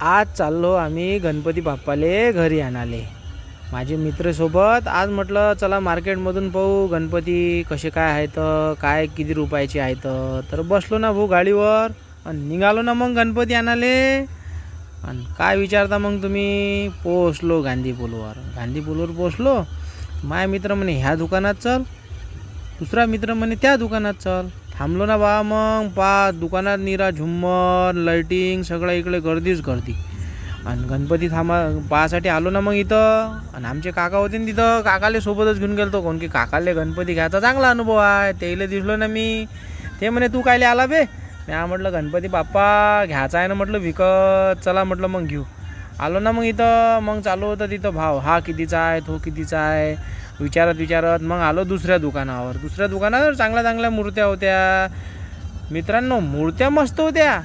आज चाललो आम्ही गणपती बाप्पाले घरी आणाले. माझे मित्रसोबत आज म्हटलं चला मार्केटमधून पाहू गणपती कसे काय आहेत काय किती रुपयाचे आहेत. तर बसलो ना भाऊ गाडीवर आणि निघालो ना मग गणपती आणाले. आणि काय विचारता मग तुम्ही? पोचलो गांधी पूलवर. गांधी पूलवर पोचलो माय मित्र म्हणे ह्या दुकानात चल. दुसरा मित्र म्हणे त्या दुकानात चल. थांबलो ना बा मग पा दुकानात निरा झुम्मर लाईटिंग सगळं इकडे गर्दीच गर्दी. आणि गणपती थांबा पाहासाठी आलो ना मग इथं. आणि आमचे काका होते ना तिथं काकाले सोबतच घेऊन गेलतो कोण की काकाले गणपती घ्यायचा चांगला अनुभव आहे. त्याला दिसलो ना मी. ते म्हणे तू कायले आला बे? मी म्हटलं गणपती बाप्पा घ्यायचा आहे ना म्हटलं विकत. चला म्हटलं मग घेऊ. आलो ना मग इथं. मग चालू होतं तिथं भाव. हा कितीचा आहे तो कितीचा आहे. विचारत विचारत मग आलो दुसऱ्या दुकानावर. दुसऱ्या दुकानावर चांगल्या चांगल्या मूर्त्या होत्या. मित्रांनो मूर्त्या मस्त होत्या.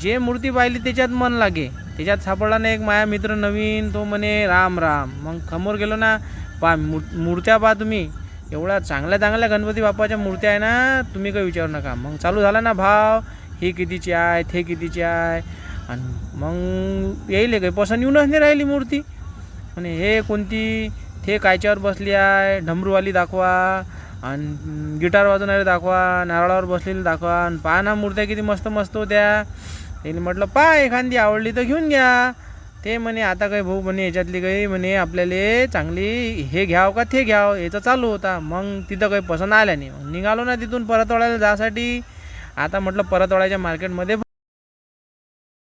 जे मूर्ती पाहिली त्याच्यात मन लागे. त्याच्यात सापडला ना एक माया मित्र नवीन तो म्हणे राम राम. मग समोर गेलो ना पा मूर मूर्त्या पहा तुम्ही. एवढ्या चांगल्या चांगल्या गणपती बाप्पाच्या मूर्त्या आहे ना तुम्ही काही विचारू नका. मग चालू झाला ना भाव ही कितीची आहे ते कितीची आहे? आणि मग येईल काही. पसंत येऊनच नाही राहिली मूर्ती. म्हणे हे कोणती हे कायच्यावर बसली आहे ढमरूवाली दाखवा आणि गिटार वाजवणारी दाखवा नारळावर बसलेली दाखवा आणि पहा ना मूर्त्या किती मस्त मस्त होत्या. त्यांनी म्हटलं पहा एखादी आवडली तर घेऊन घ्या. ते म्हणे आता काही भाऊ म्हणे याच्यातली काही म्हणे आपल्याला चांगली हे घ्याव का ते घ्याव याचं चालू होता. मग तिथं काही पसंत आल्या नाही. मग निघालो ना तिथून परतवाड्याला जासाठी. आता म्हटलं परतवाड्याच्या मार्केटमध्ये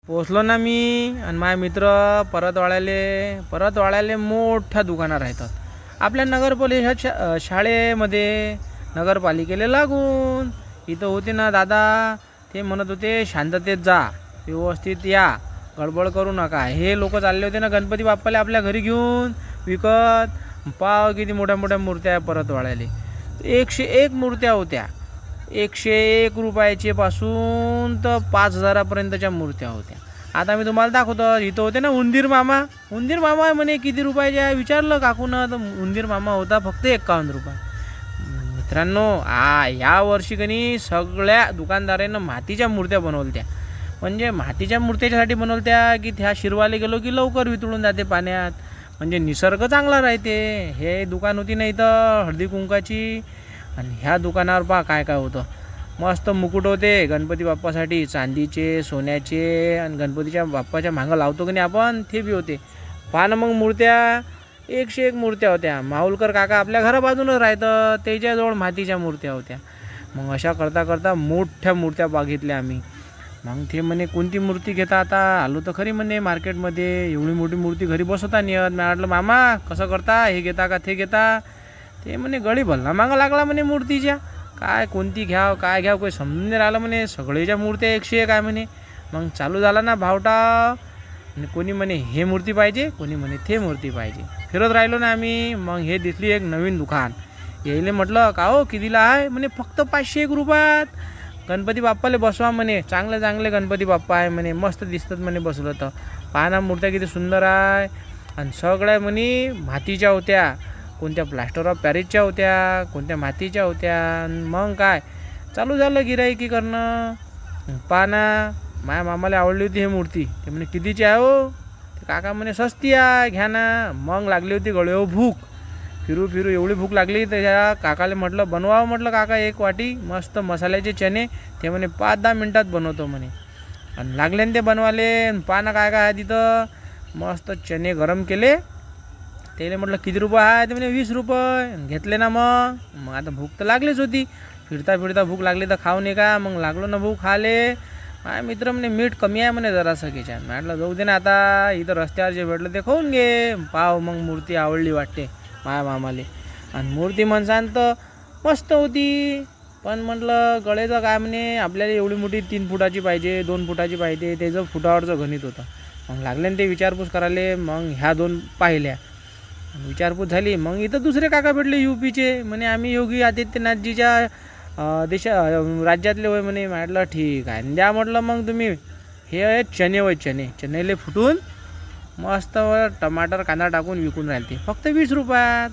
पोचलो ना मी आणि माझे मित्र परतवाड्याले परतवाड्याले मोठ्या दुकानात राहतात. आपल्या नगरपालिका शा शाळेमध्ये नगरपालिकेला लागून इथं होते ना दादा ते म्हणत होते शांततेत जा व्यवस्थित या गडबड करू नका. हे लोक चालले होते ना गणपती बाप्पाला आपल्या घरी घेऊन विकत. पाव किती मोठ्या मोठ्या मूर्त्या परत परतवाड्याले एकशे एक मूर्त्या होत्या. एकशे एक रुपयाचे पासून तर पाच हजारापर्यंतच्या मूर्त्या होत्या. आता मी तुम्हाला दाखवतो इथं होते ना उंदीर मामा. उंदीर मामा म्हणे किती रुपयाचे आहे? विचारलं काकून तर उंदीर मामा होता फक्त एकावन्न रुपये. मित्रांनो आ या वर्षी कनी सगळ्या दुकानदारांना मातीच्या मूर्त्या बनवल्या म्हणजे मातीच्या मूर्त्याच्यासाठी बनवल्या की त्या शिरवाले गेलो की लवकर वितळून जाते पाण्यात. म्हणजे निसर्ग चांगला राहते. हे दुकान होती ना इथं हळदी कुंकाची आणि ह्या दुकानावर पहा काय काय होतं. मस्त मुकुट होते. गणपती बाप्पासाठी चांदीचे सोन्याचे आणि गणपतीच्या बाप्पाच्या मागं लावतो की नाही आपण ते बी होते. पहा ना मग मूर्त्या एकशे एक मूर्त्या होत्या. माहुलकर काका आपल्या घराबाजूनच राहतं. त्याच्याजवळ मातीच्या मूर्त्या होत्या. मग अशा करता करता मोठ्या मूर्त्या बघितल्या आम्ही. मग ते म्हणे कोणती मूर्ती घेता आता? आलो तर खरी म्हणे मार्केटमध्ये. एवढी मोठी मूर्ती घरी बसवता नाही. मी म्हटलं मामा कसं करता? हे घेता का? ते घेता? ते म्हणे गडी भल्ला मागं लागला म्हणे मूर्तीच्या. काय कोणती घ्याव काय घ्याव काही समजून नाही राहिलं म्हणे. सगळेच्या मूर्त्या एकशे एक आहे म्हणे. मग चालू झाला ना भावटा. आणि कोणी म्हणे हे मूर्ती पाहिजे कोणी म्हणे ते मूर्ती पाहिजे. फिरत राहिलो ना आम्ही मग हे दिसली एक नवीन दुकान. यायले म्हटलं का हो कितीला आहे? म्हणे फक्त पाचशे एक रुपयात. गणपती बाप्पाले बसवा म्हणे. चांगले चांगले गणपती बाप्पा आहे म्हणे. मस्त दिसतात म्हणे बसलं तर. पाहा मूर्त्या किती सुंदर आहे. आणि सगळ्या म्हणे मातीच्या होत्या. कोणत्या प्लास्टर ऑफ पॅरिसच्या होत्या कोणत्या मातीच्या होत्या मग काय? चालू झालं गिरायकी करणं पाना माझ्या मामाला आवडली होती ही मूर्ती. ते म्हणे कितीची आहे हो? काका म्हणे सस्ती आहे. घ्या ना. मग लागली होती गळ्यो भूक. फिरू फिरू एवढी भूक लागली त्याच्या काकाला म्हटलं बनवावं म्हटलं काका एक वाटी मस्त मसाल्याचे चणे. ते म्हणे पाच दहा मिनटात बनवतो म्हणे. आणि लागले ते बनवाले पानं काय काय आहे तिथं? मस्त चणे गरम केले. त्याला म्हटलं किती रुपये आहे? ते म्हणे वीस रुपये. घेतले ना मग. मग आता भूक तर लागलीच होती. फिरता फिरता भूक लागली तर खाऊ नये का मग लागलो ना भूक खाले. माझ्या मित्र म्हणे मीठ कमी आहे म्हणे जरा सगळीच्या म्हटलं जाऊ दे ना आता. इथं रस्त्यावर जे भेटलं ते खाऊन घे. पाव मग मूर्ती आवडली वाटते माया मामाले. आणि मूर्ती म्हणसान तर मस्त होती. पण म्हटलं गळेचं काय म्हणे? आपल्याला एवढी मोठी तीन फुटाची पाहिजे दोन फुटाची पाहिजे. त्याचं फुटावरचं गणित होतं. मग लागले ना ते विचारपूस करायला. मग ह्या दोन पाहिल्या. विचारपूस झाली. मग इथं दुसरे काका भेटले यू पीचे म्हणे आम्ही योगी आदित्यनाथजीच्या देशा राज्यातले होय. म्हणे म्हटलं ठीक आहे. द्या म्हटलं मग तुम्ही हे आहे चणे होय चणे. चणेले फुटून मस्त टमाटर कांदा टाकून विकून राहिले ते. फक्त वीस रुपयात.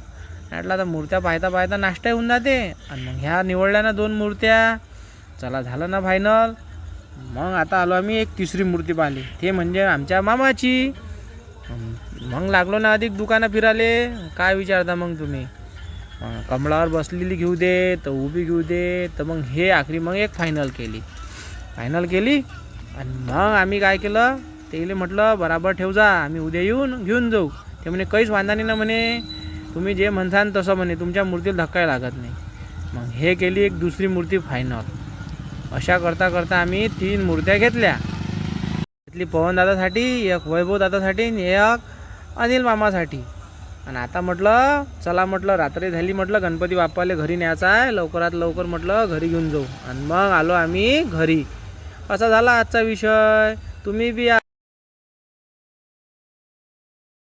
म्हटलं आता मूर्त्या पाहता पाहता नाश्ता होऊन जाते. आणि मग ह्या निवडल्या ना दोन मूर्त्या. चला झालं ना फायनल मग आता आलो आम्ही एक तिसरी मूर्ती पाहिली ते म्हणजे आमच्या मामाची. मग लागलो ना अधिक दुकानं फिराले. काय विचारता मग तुम्ही? कमळावर बसलेली घेऊ दे तर उभी घेऊ दे. तर मग हे आखरी मग एक फायनल केली. फायनल केली आणि मग आम्ही काय केलं? तेले म्हटलं बराबर ठेव जा आम्ही उद्या येऊन घेऊन जाऊ. ते म्हणे काहीच वांधा नाही ना म्हणे. तुम्ही जे म्हणसान तसं म्हणे. तुमच्या मूर्तीला धक्काही लागत नाही. मग हे केली एक दुसरी मूर्ती फायनल अशा करता करता आम्ही तीन मूर्त्या घेतल्या. घेतली पवनदादासाठी एक वैभवदादासाठी आणि एक अनिल मामासाठी. आणि आता म्हटलं चला म्हटलं रात्री झाली म्हटलं गणपती बाप्पाले घरी न्यायचं आहे लवकरात लवकर म्हटलं घरी घेऊन जाऊ. आणि मग आलो आम्ही घरी. असा झाला आजचा विषय. तुम्ही बी